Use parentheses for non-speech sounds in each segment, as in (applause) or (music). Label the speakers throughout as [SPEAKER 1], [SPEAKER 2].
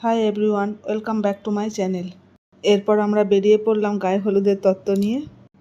[SPEAKER 1] Hi everyone, welcome back to my channel. এরপর আমরা বেরিয়ে পড়লাম গায়ে হলুদের তত্ত্ব নিয়ে।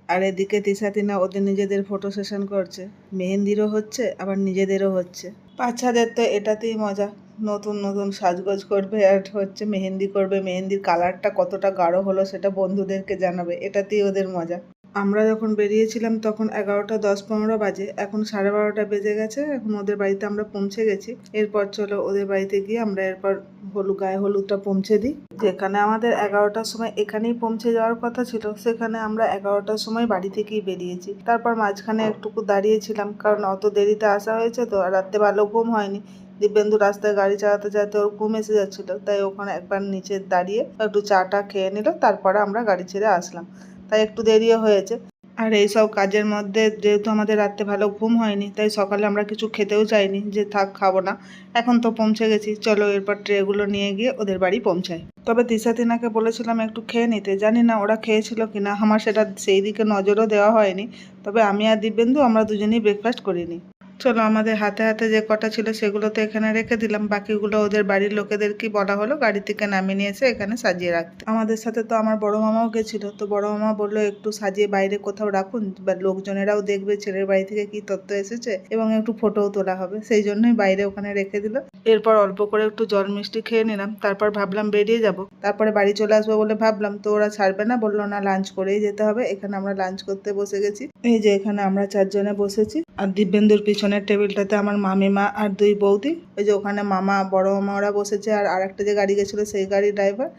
[SPEAKER 1] আর এদিকে তিশাতিনা ওদের নিজেদের ফটো সেশন করছে। মেহেন্দিরও হচ্ছে, আবার নিজেদেরও হচ্ছে। বাচ্চাদের তো এটাতেই মজা। নতুন নতুন সাজগোজ করবে আর হচ্ছে মেহেন্দি করবে। মেহেন্দির কালারটা কতটা গাঢ় হলো সেটা বন্ধুদেরকে জানাবে। এটাতেই ওদের মজা। আমরা যখন বেরিয়েছিলাম তখন এগারোটা দশ পনেরো বাজে, এখন সাড়ে বারোটা বেজে গেছে, এখন ওদের বাড়িতে আমরা পৌঁছে গেছি। এরপর চলো ওদের বাড়িতে গিয়ে আমরা এরপর হলুদ গায়ে হলুদটা পৌঁছে দিই। যেখানে আমাদের এগারোটার সময় এখানেই পৌঁছে যাওয়ার কথা ছিল, সেখানে আমরা এগারোটার সময় বাড়ি থেকেই বেরিয়েছি। তারপর মাঝখানে একটুকু দাঁড়িয়েছিলাম, কারণ অত দেরিতে আসা হয়েছে তো রাত্রে ভালো ঘুম হয়নি। দিব্যেন্দু রাস্তায় গাড়ি চালাতে চালাতে ওর ঘুম এসে যাচ্ছিল, তাই ওখানে একবার নিচে দাঁড়িয়ে একটু চাটা খেয়ে নিল, তারপরে আমরা গাড়ি ছেড়ে আসলাম। তাই একটু দেরিও হয়েছে। আর এই সব কাজের মধ্যে যেহেতু আমাদের রাত্রে ভালো ঘুম হয়নি, তাই সকালে আমরা কিছু খেতেও চাইনি যে থাক খাব না। এখন তো পৌঁছে গেছি, চলো এরপর ট্রেগুলো নিয়ে গিয়ে ওদের বাড়ি পৌঁছাই। তবে তিসা তিনাকে বলেছিলাম একটু খেয়ে নিতে, জানি না ওরা খেয়েছিল কিনা, আমার সেটা সেই দিকে নজরও দেওয়া হয়নি। তবে আমি আর দিব্যেন্দু আমরা দুজনেই ব্রেকফাস্ট করিনি। চলো আমাদের হাতে হাতে যে কটা ছিল সেগুলো তো এখানে রেখে দিলাম। বাকিগুলো ওদের বাড়ির লোকেদেরকে বলা হলো? গাড়ি থেকে নামিয়ে নিয়ে এসে এখানে সাজিয়ে রাখতে। আমাদের সাথে তো আমার বড় মামাও গেছিল, তো বড় মামা বলল, একটু সাজিয়ে বাইরে কোথাও রাখুন, বা লোকজনেরাও দেখবে ছেলের বাড়ি থেকে কি তথ্য এসেছে এবং একটু ফটোও তোলা হবে। সেই জন্যই বাইরে ওখানে রেখে দিল। এরপর অল্প করে একটু জল মিষ্টি খেয়ে নিলাম, তারপর ভাবলাম বেরিয়ে যাব। তারপরে বাড়ি চলে আসব বলে ভাবলাম, তো ওরা ছাড়বে না, বলল, না লাঞ্চ করেই যেতে হবে, এখানে আমরা লাঞ্চ করতে বসে গেছি। এই যে এখানে আমরা চারজনে বসেছি, আর দিব্যেন্দুর পিছনের টেবিলটাতে আমার মামিমা আর দুই বৌদি। ওই যে ওখানে মামা, বড় মামা ওরা বসেছে আর আরেকটা যে গাড়ি গেছিল সেই গাড়ির ড্রাইভার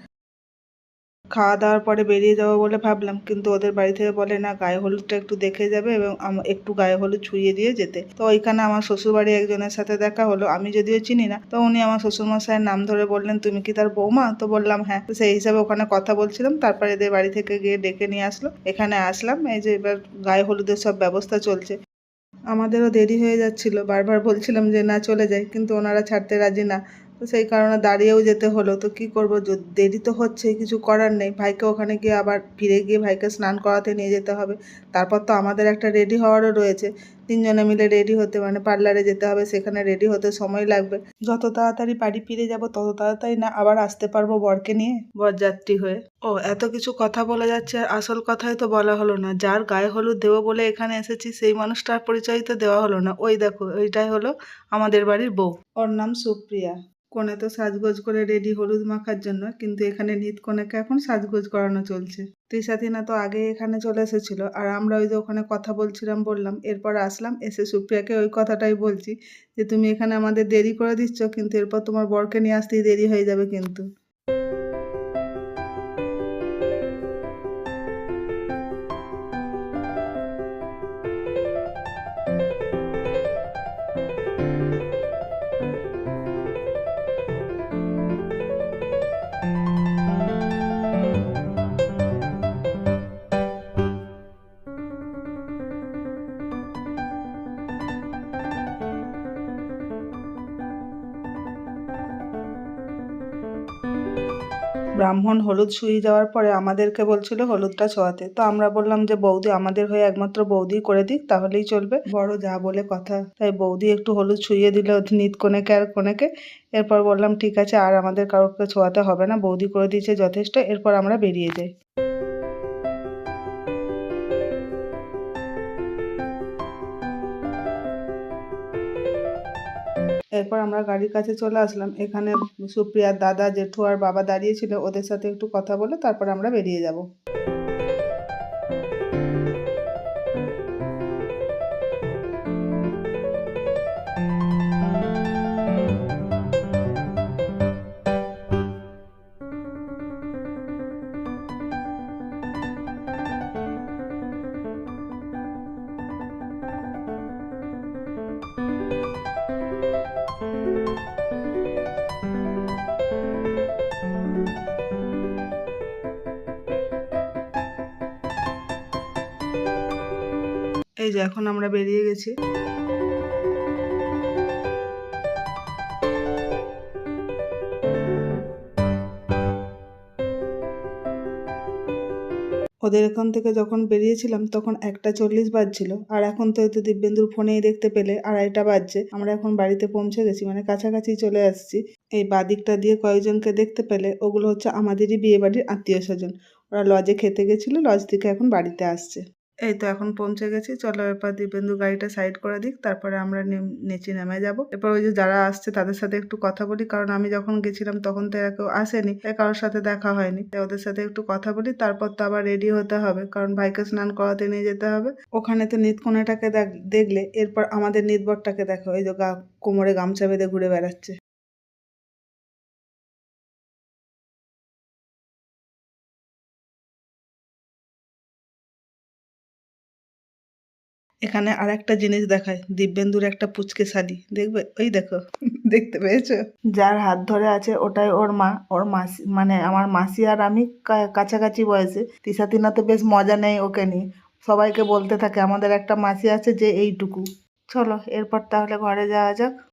[SPEAKER 1] খাওয়া দাওয়ার পরে বেরিয়ে যাব বলে ভাবলাম, কিন্তু ওদের বাড়ি থেকে বলে, না, গায়ে হলুদটা একটু দেখে যাবে এবং একটু গায়ে হলুদ ছুঁয়ে দিয়ে যেতে। তো ওইখানে আমার শ্বশুরবাড়ি একজনের সাথে দেখা হলো, আমি যদিও চিনি না। তো উনি আমার শ্বশুরমশাইয়ের নাম ধরে বললেন, তুমি কি তার বৌমা? তো বললাম হ্যাঁ। তো সেই হিসাবে ওখানে কথা বলছিলাম, তারপরে এদের বাড়ি থেকে গিয়ে ডেকে নিয়ে আসলো। এখানে আসলাম, এই যে এবার গায়ে হলুদের সব ব্যবস্থা চলছে। আমাদেরও দেরি হয়ে যাচ্ছিল। বারবার বলছিলাম যে, না, চলে যাই। কিন্তু ওনারা ছাড়তে রাজি না। তো সেই কারণে দাঁড়িয়েও যেতে হলো। তো কি করব? দেরি তো হচ্ছে, কিছু করার নেই। ভাইকে ওখানে গিয়ে আবার ফিরে গিয়ে ভাইকে স্নান করাতে নিয়ে যেতে হবে। তারপর তো আমাদের একটা রেডি হওয়ারও রয়েছে। তিনজনে মিলে রেডি হতে মানে পার্লারে যেতে হবে, সেখানে রেডি হতে সময় লাগবে। যত তাড়াতাড়ি বাড়ি ফিরে যাব, তত তাড়াতাড়ি না আবার আসতে পারব বরকে নিয়ে। বরযাত্রী হয়ে। ও, এত কিছু কথা বলা যাচ্ছে, আর আসল কথাই তো বলা হলো না। যার গায়ে হলুদ দেবো বলে এখানে এসেছি, সেই মানুষটার পরিচয় তো দেওয়া হলো না। ওই দেখো, ওইটাই হলো আমাদের বাড়ির বউ। ওর নাম সুপ্রিয়া। কোণে তো সাজগোজ করে রেডি হলুদ মাখার জন্য, কিন্তু এখানে নিত কোনেকে এখন সাজগোজ করানো চলছে। তৃষাতিনা তো আগে এখানে চলে এসেছিল, আর আমরা ওই যে ওখানে কথা বলছিলাম, বললাম, এরপর আসলাম, এসে সুপ্রিয়াকে ওই কথাটাই বলছি যে, তুমি এখানে আমাদের দেরি করে দিচ্ছ, কিন্তু এরপর তোমার বরকে নিয়ে আসতেই দেরি হয়ে যাবে কিন্তু। ব্রাহ্মণ হলুদ শুয়ে যাওয়ার পরে আমাদেরকে বলছিল হলুদটা ছোঁয়াতে। তো আমরা বললাম যে, বৌদি, আমাদের হয়ে একমাত্র বৌদি করে দিক, তাহলেই চলবে। বড় যা বলে কথা। তাই বৌদি একটু হলুদ ছুঁয়ে দিল নিত কোনেকে আর কোনেকে। এরপর বললাম, ঠিক আছে, আর আমাদের কাউকে ছোঁয়াতে হবে না, বৌদি করে দিয়েছে যথেষ্ট, এরপর আমরা বেরিয়ে যাই। এরপর আমরা গাড়ির কাছে চলে আসলাম। এখানে সুপ্রিয়ার দাদা, জেঠু আর বাবা দাঁড়িয়েছিল ওদের সাথে একটু কথা বলে তারপর আমরা বেরিয়ে যাব। এই যে এখন আমরা বেরিয়ে গেছি। ওদের এখান থেকে যখন বেরিয়েছিলাম, তখন একটা চল্লিশ বাজছিল। আর এখন তো এই তো দিব্যেন্দুর ফোনেই দেখতে পেলে, আড়াইটা বাজছে। আমরা এখন বাড়িতে পৌঁছে গেছি মানে কাছাকাছি চলে আসছি। এই বাদিকটা দিয়ে কয়েকজনকে দেখতে পেলে, ওগুলো হচ্ছে আমাদেরই বিয়ে বাড়ির আত্মীয় স্বজন। ওরা লজে খেতে গেছিল লজ থেকে এখন বাড়িতে আসছে। এই তো এখন পৌঁছে গেছি। চলো এরপর দীপেন্দু গাড়িটা সাইড করে দিক, তারপরে আমরা নিচে নেমে যাব। এরপর ওই যে যারা আসছে তাদের সাথে একটু কথা বলি, কারণ আমি যখন গেছিলাম তখন তো এরা কেউ আসেনি তাই কারোর সাথে দেখা হয়নি। তাই ওদের সাথে একটু কথা বলি, তারপর তো আবার রেডি হতে হবে, কারণ ভাইকে স্নান করাতে নিয়ে যেতে হবে। ওখানে তো নিতকোনাটাকে দেখ- দেখলে, এরপর আমাদের নিতবরটাকে দেখো এই যে গা, কোমরে গামছা বেঁধে ঘুরে বেড়াচ্ছে। এখানে আর একটা জিনিস দেখায়, দিব্যেন্দুর একটা পুচকে শালি দেখবে? ওই দেখো, (laughs) দেখতে পেয়েছ? যার হাত ধরে আছে ওটাই ওর মা। ওর মাসি মানে আমার মাসি আর আমি কাছাকাছি বয়সে। তিসা তিনা তো বেশ মজা নেই ওকে নিয়ে। সবাইকে বলতে থাকে, আমাদের একটা মাসি আছে যে এইটুকু। চলো, এরপর তাহলে ঘরে যাওয়া যাক।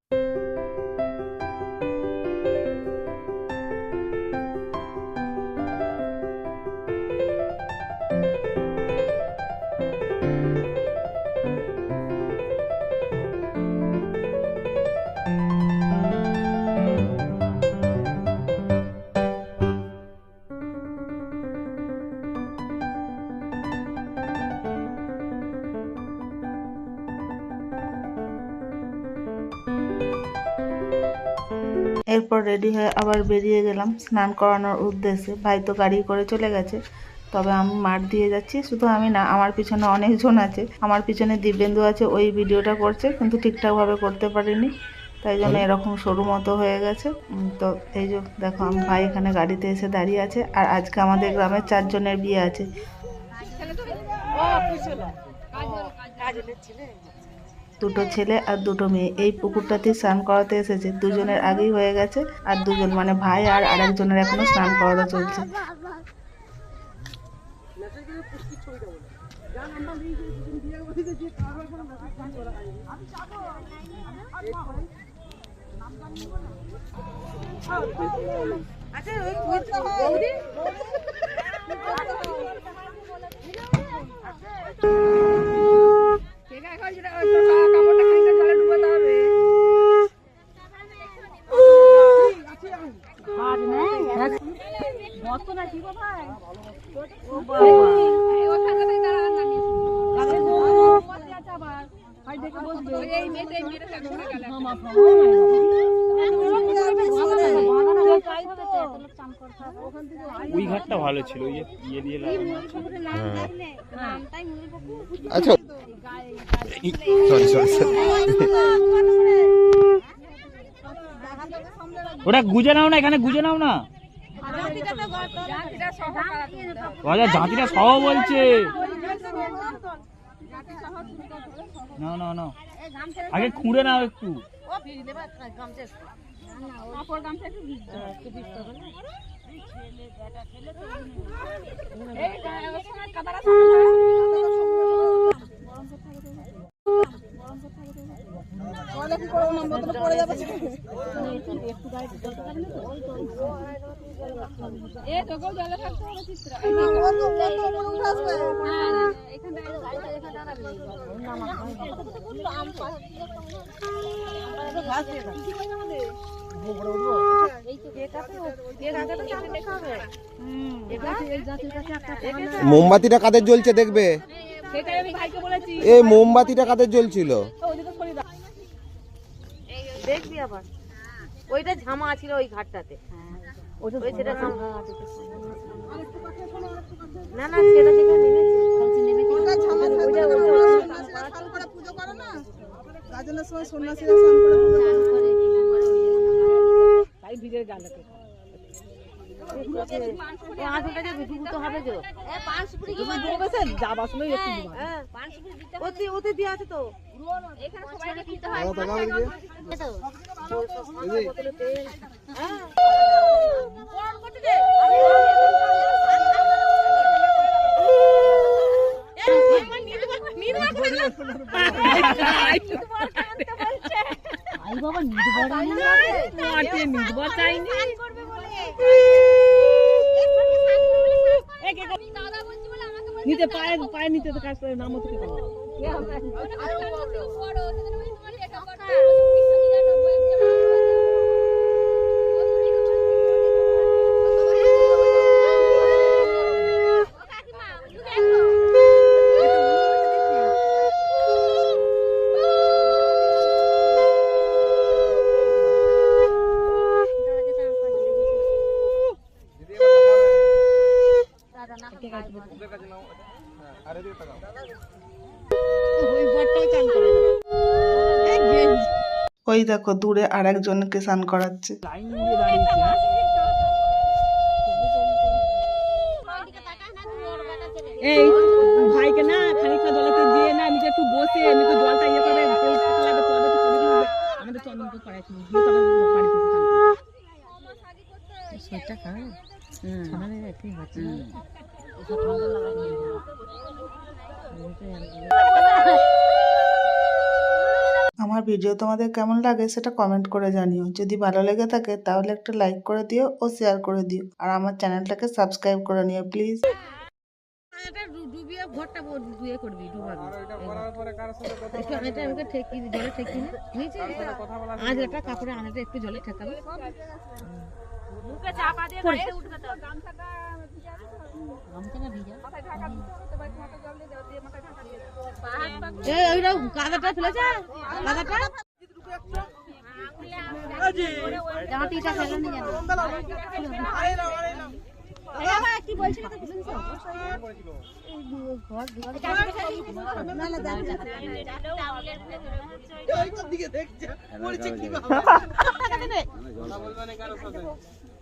[SPEAKER 1] এরপর রেডি হয়ে আবার বেরিয়ে গেলাম স্নান করানোর উদ্দেশ্যে। ভাই তো গাড়ি করে চলে গেছে। তবে আমি মাঠ দিয়ে যাচ্ছি। শুধু আমি না আমার পিছনে অনেকজন আছে। আমার পিছনে দিব্যেন্দু আছে ওই ভিডিওটা করছে কিন্তু ঠিকঠাকভাবে করতে পারিনি। তাই জন্য এরকম সরু মতো হয়ে গেছে। তো এই যে দেখো আমি ভাই এখানে গাড়িতে এসে দাঁড়িয়ে আছে। আর আজকে আমাদের গ্রামের চারজনের বিয়ে আছে। দুটো ছেলে আর দুটো মেয়ে। এই পুকুরটাতে স্নান করাতে এসেছে। দুজনের আগেই হয়ে গেছে আর দুজন মানে ভাই আর আরেকজনের এখনও স্নান করানো চলছে।
[SPEAKER 2] ওই ভালো ছিল ওই যে ইয়ে দিয়ে লাগানো
[SPEAKER 3] আচ্ছা। সরি সরি সরি
[SPEAKER 2] ওটা গুজে নাও না এখানে গুজে নাও না। জাতিটা সহ বলছে। না না না আগে খুঁড়ে নাও একটু।
[SPEAKER 3] এ তোকেও জলে থাকতে হবে চিত্রা এখানে মোমবাতিটা কাদের জ্বলছে দেখবে? এ মোমবাতিটা কাদের জ্বলছিল?
[SPEAKER 4] দেখবি আবার। ওইটা ঝামা ছিল ওই ঘাটটাতে। ওই সেটা ঝামা। না না সেটা এই যে ধুতো হবে তো? হ্যাঁ, ওতে ওতে দেওয়া আছে তো? বোতলে (laughs) হ্যাঁ
[SPEAKER 5] নিতে পায়ে পায়ে নিতে তো কাজ করে নাম থেকে করো ওই গেঞ্জি।
[SPEAKER 1] ওই দেখো দূরে আর একজনকে স্নান করাচ্ছে।
[SPEAKER 2] হ্যাঁ?
[SPEAKER 5] এই ভাইকে না খানিকটা জলেতে দিয়ে না নিজে একটু বসে এমনি তো জলটা ইয়ে করে আমাদের চন্দন তো
[SPEAKER 1] আমার ভিডিও তোমাদের কেমন লাগে সেটা কমেন্ট করে জানিও যদি ভালো লেগে থাকে তাহলে একটা লাইক করে দিও ও শেয়ার করে দিও আর আমার চ্যানেলটাকে সাবস্ক্রাইব করে নিও প্লিজ
[SPEAKER 4] এটা ডু- ডুবিয়ে ঘরটা বো- করবি ডুবাবি একটু আমাকে ঠেকি জলে ঠেকি না হয়েছে আজ একটা কাপড়ে আনাটা একটু জলে ঠেকাবে গামছাটা ভিজা এই ওইটা কাদাটা ফেলেছে কাদাটা জামাটিটা ফেলে নি কি তো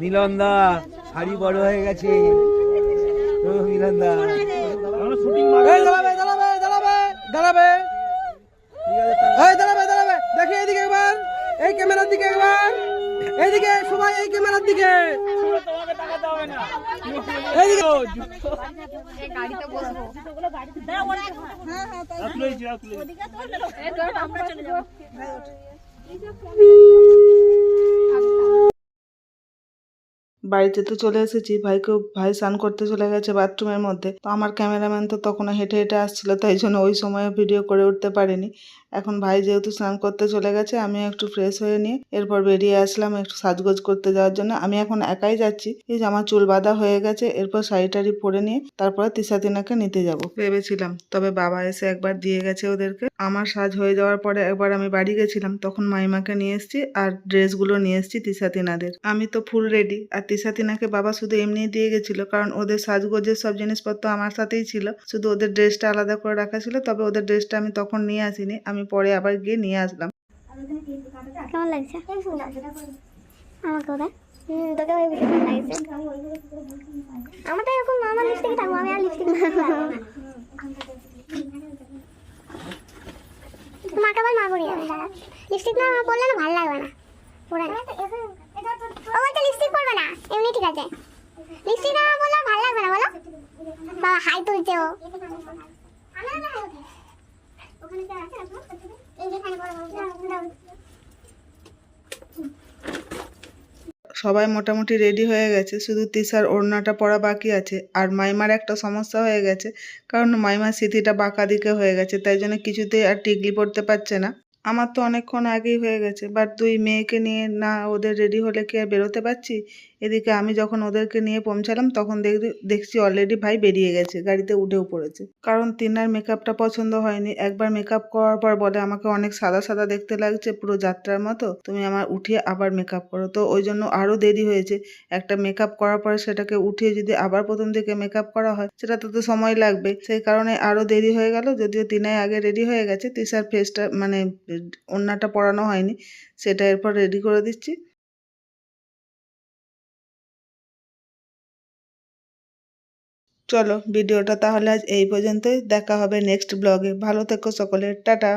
[SPEAKER 6] মিলনদা শাড়ি বড় হয়ে গেছে।
[SPEAKER 2] আমরা শুটিং মারবো।
[SPEAKER 3] এই দাঁড়াবে দাঁড়াবে দাঁড়াবে দাঁড়াবে। এই দাঁড়াবে দাঁড়াবে। দেখে এইদিকে একবার এই ক্যামেরার দিকে একবার। এইদিকে সবাই এই ক্যামেরার দিকে।
[SPEAKER 2] তোমাকে তাকাতে হবে না
[SPEAKER 3] এইদিকে
[SPEAKER 2] রাত তুলে দিচ্ছি, রাত তুলে দিচ্ছি।
[SPEAKER 1] বাড়িতে তো চলে এসেছি ভাইকে ভাই স্নান করতে চলে গেছে বাথরুমের মধ্যে। তো আমার ক্যামেরাম্যান তো তখনও হেঁটে হেঁটে আসছিল, তাই জন্য ওই সময় ভিডিও করে উঠতে পারিনি। এখন ভাই যেহেতু স্নান করতে চলে গেছে আমি একটু ফ্রেশ হয়ে নিয়ে এরপর বেরিয়ে আসলাম একটু সাজগোজ করতে যাওয়ার জন্য। আমি এখন একাই যাচ্ছি, এই যে আমার চুল বাঁধা হয়ে গেছে, এরপর শাড়ি টাড়ি পরে নিয়ে তারপরে তিসা তিনাকে নিতে যাব। ভেবেছিলাম, তবে বাবা এসে একবার দিয়ে গেছে ওদেরকে। আমার সাজ হয়ে যাওয়ার পরে একবার আমি বাড়ি গেছিলাম, তখন মাইমাকে নিয়ে এসেছি আর ড্রেসগুলো নিয়ে এসেছি তিসা তিনাদের। আমি তো ফুল রেডি আর তিসা তিনাকে বাবা শুধু এমনি দিয়ে গেছিল, কারণ ওদের সাজগোজের সব জিনিসপত্র আমার সাথেই ছিল। শুধু ওদের ড্রেসটা আলাদা করে রাখা ছিল, তবে ওদের ড্রেসটা আমি তখন নিয়ে আসিনি, আমি পরে আবার গিয়ে নিয়ে আসলাম।
[SPEAKER 7] মা যাবে লিপস্টিক না পরলে না ভালো লাগবে না ও বলছে লিপস্টিক পরবে ঠিক আছে। লিপস্টিক না পরলে ভালো লাগবে না বলো? বাবা, হাই তুলছে ও।
[SPEAKER 1] সবাই মোটামুটি রেডি হয়ে গেছে, শুধু তিসার ওড়নাটা পরা বাকি আছে, আর মাইমার একটা সমস্যা হয়ে গেছে, কারণ মাইমার স্মৃতিটা বাঁকা দিকে হয়ে গেছে, তাই জন্য কিছুতেই আর টিকলি পড়তে পারছে না। আমার তো অনেকক্ষণ আগেই হয়ে গেছে বাট দুই মেয়েকে নিয়ে না ওদের রেডি হলে কি আর বেরোতে পারছি? এদিকে আমি যখন ওদেরকে নিয়ে পৌঁছালাম, তখন দেখি দেখছি অলরেডি ভাই বেরিয়ে গেছে, গাড়িতে উঠেও পড়েছে। কারণ তিনার মেকআপটা পছন্দ হয়নি। একবার মেকআপ করার পর বলে, আমাকে অনেক সাদা সাদা দেখতে লাগছে, পুরো যাত্রার মতো। তুমি আমার উঠিয়ে আবার মেকআপ করো। তো ওই জন্য আরও দেরি হয়েছে। একটা মেকআপ করার পরে সেটাকে উঠিয়ে যদি আবার প্রথম থেকে মেকআপ করা হয়, সেটাতে তো সময় লাগবে। সেই কারণে আরও দেরি হয়ে গেল, যদিও তিনাই আগে রেডি হয়ে গেছে তিসার ফেসটা মানে ওড়নাটা পরানো হয়নি সেটা এরপর রেডি করে দিচ্ছি। চলো ভিডিওটা তাহলে আজ এই পর্যন্তই দেখা হবে নেক্সট ব্লগে ভালো থেকো সকলে টাটা।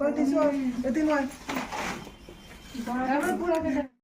[SPEAKER 1] কয় দিছো এদিন হয়। 来吧过来这边